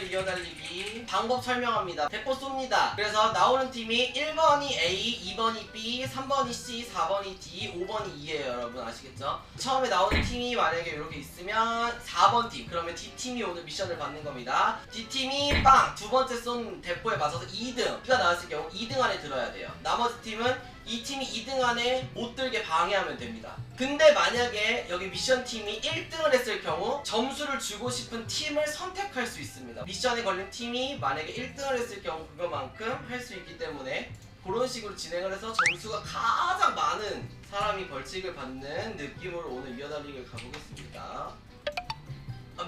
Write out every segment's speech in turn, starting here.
오늘 이어달리기 방법 설명합니다. 대포 쏩니다. 그래서 나오는 팀이 1번이 A, 2번이 B, 3번이 C, 4번이 D, 5번이 E예요, 여러분 아시겠죠? 처음에 나오는 팀이 만약에 이렇게 있으면 4번 팀, 그러면 D 팀이 오늘 미션을 받는 겁니다. D 팀이 빵 두 번째 쏜 대포에 맞아서 2등, B가 나왔을 경우 2등 안에 들어야 돼요. 나머지 팀은 이 팀이 2등 안에 못 들게 방해하면 됩니다. 근데 만약에 여기 미션 팀이 1등을 했을 경우 점수를 주고 싶은 팀을 선택할 수 있습니다. 미션에 걸린 팀이 만약에 1등을 했을 경우 그거만큼 할 수 있기 때문에 그런 식으로 진행을 해서 점수가 가장 많은 사람이 벌칙을 받는 느낌으로 오늘 이어달리기를 가보겠습니다.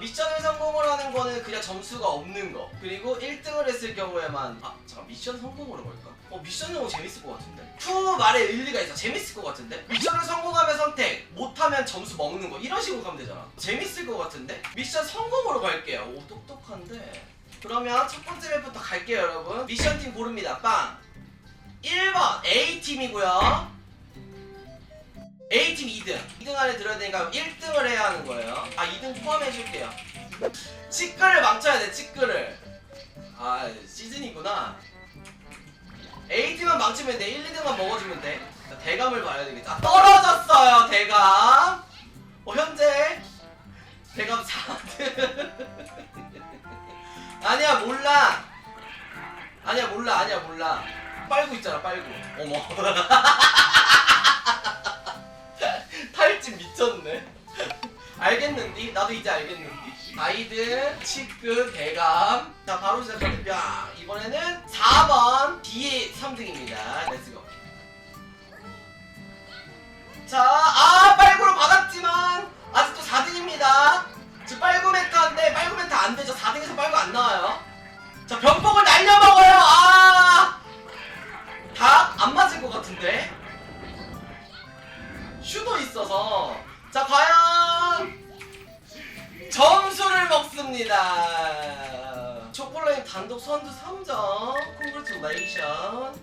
아, 미션을 성공을 하는 거는 그냥 점수가 없는 거. 그리고 1등을 했을 경우에만 아 잠깐 미션 성공으로 걸까? 어 미션 너무 재밌을 것 같은데. 푸 말에 일리가 있어. 재밌을 것 같은데? 미션을 성공하면 선택 못하면 점수 먹는 거. 이런 식으로 가면 되잖아. 재밌을 것 같은데? 미션 성공으로 갈게요. 오 똑똑한데? 그러면 첫 번째 맵부터 갈게요 여러분. 미션 팀 고릅니다. 빵. 1번 A팀이고요 A팀 2등. 2등 안에 들어야 되니까 1등을 해야 하는 거예요. 아 2등 포함해 줄게요. 치크를 망쳐야 돼 치크를. 아 시즌이구나. A팀만 망치면 돼 1, 2등만 먹어주면 돼. 자, 대감을 봐야 되겠다. 아, 떨어졌어요 대감. 어 현재? 대감 4등. 아니야 몰라. 아니야 몰라 아니야 몰라. 빨고 있잖아 빨고. 어머 미쳤네. 알겠는디? 나도 이제 알겠는디. 아이들, 치크, 대감. 자, 바로 시작합니다. 이번에는 4번 D의 3등입니다. 렛츠고. 자, 아, 빨구로 받았지만, 아직도 4등입니다. 점수를 먹습니다. 초콜릿 단독 선두 3점. 콩그레츄레이션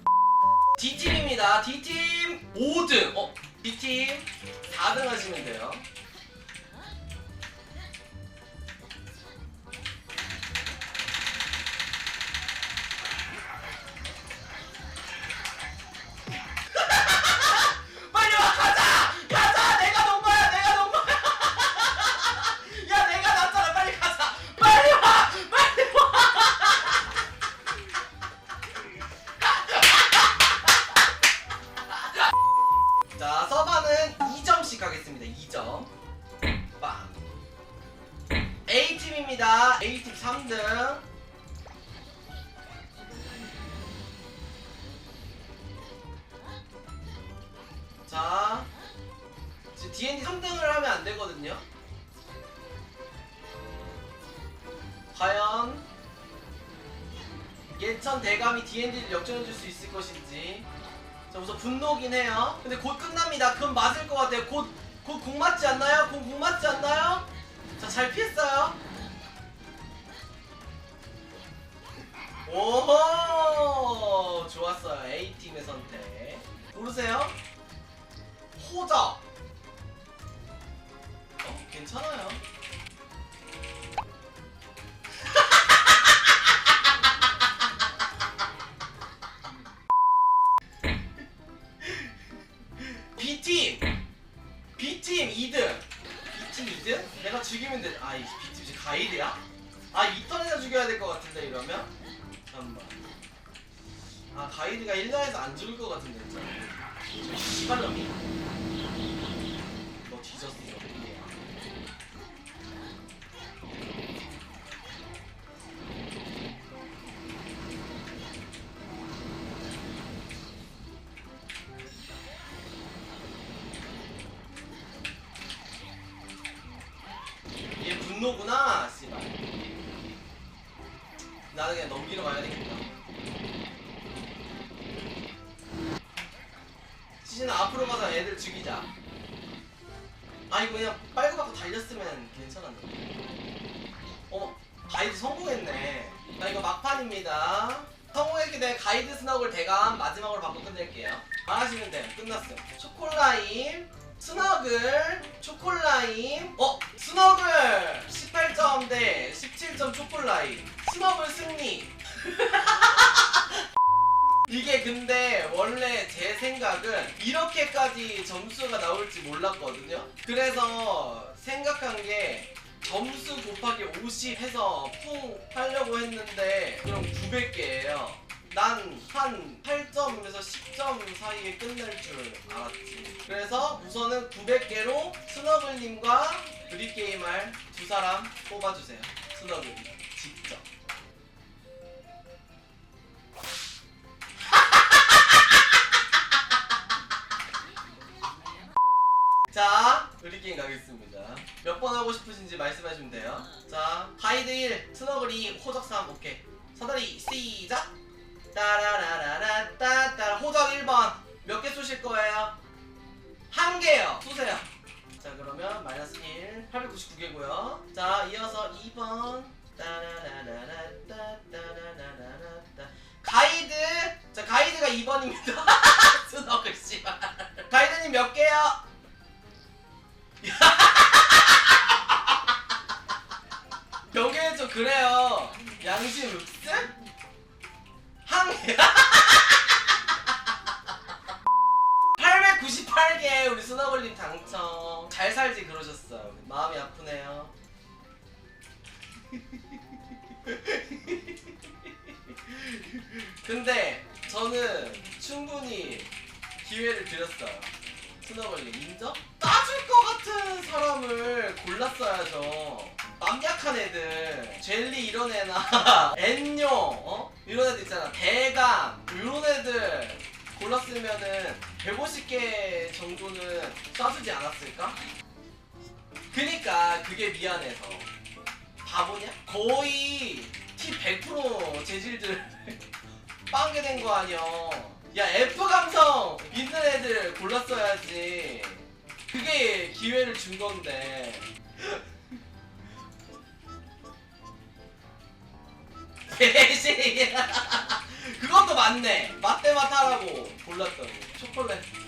D팀입니다. D팀 5등. 어 D팀 4등 하시면 돼요 3등입니다. A팀 3등. 자, 지금 D&D 3등을 하면 안 되거든요. 과연 예천 대감이 D&D를 역전해줄 수 있을 것인지. 자, 우선 분노긴 해요. 근데 곧 끝납니다. 금 맞을 것 같아요. 곧, 곧공 맞지 않나요? 곧공 맞지 않나요? 자, 잘 피했어요. 오호 좋았어요. A 팀의 선택. 모르세요? 호적. 어, 괜찮아요. B팀! B팀 2등! B팀 2등? 내가 죽이면 돼. 아, 이 B팀 지금 가이드야? 아, 이 턴에서 죽여야 될 것 같은데, 이러면? 잠깐만. 아, 가이드가 1라에서 안 죽을 것 같은데, 진짜. 저 씨발놈이. 너 뒤졌어. 얘 분노구나, 씨발. 나는 그냥 넘기러 가야 되겠다. 시즌 앞으로 가서 애들 죽이자. 아 이거 그냥 빨고 받고 달렸으면 괜찮았는데. 어 가이드 성공했네. 나 이거 막판입니다. 성공했기 때문에 가이드 스너글 대감 마지막으로 받고 끝낼게요. 말하시면 돼. 끝났어. 초콜라임, 스너글, 초콜라임. 어 스너글 18점 대 1점 초콜라임 수업은 승리. 이게 근데 원래 제 생각은 이렇게까지 점수가 나올지 몰랐거든요. 그래서 생각한 게 점수 곱하기 50 해서 풍 하려고 했는데 그럼 900개예요. 난 한 8점에서 10점 사이에 끝낼 줄 알았지. 그래서 우선은 900개로 스너글님과 브리게임할 두 사람 뽑아주세요. 스너글님 직접. 자, 브리게임 가겠습니다. 몇 번 하고 싶으신지 말씀하시면 돼요. 자, 가이드 1, 스너글 2, 호적 3, 오케이. 사다리 시작! 따라라라라 따따라. 호적 1번. 몇 개 쏘실 거예요? 한 개요. 쏘세요. 자 그러면 마이너스 1 899개고요. 자 이어서 2번. 따라라라라 따따라라라라 따. 가이드. 자 가이드가 2번입니다. 스너글 씨발. 가이드님 몇 개요? 여기는 좀 그래요. 양심 읍스? 한 개. 898개 우리 스너블님 당첨. 잘 살지 그러셨어요. 마음이 아프네요. 근데 저는 충분히 기회를 드렸어요. 스너블님 인정? 따줄 것 같은 사람을 골랐어야죠. 맘 약한 애들, 젤리 이런 애나 엔뇨, 어? 이런 애들 있잖아. 대감 이런 애들 골랐으면은 150개 정도는 쏴주지 않았을까? 그니까 그게 미안해서 바보냐? 거의 티100% 재질들 빵게 된 거 아니야. 야 F 감성 있는 애들 골랐어야지. 그게 기회를 준 건데. 대신. 그것도 맞네. 맛대맛 하라고 골랐더니 초콜릿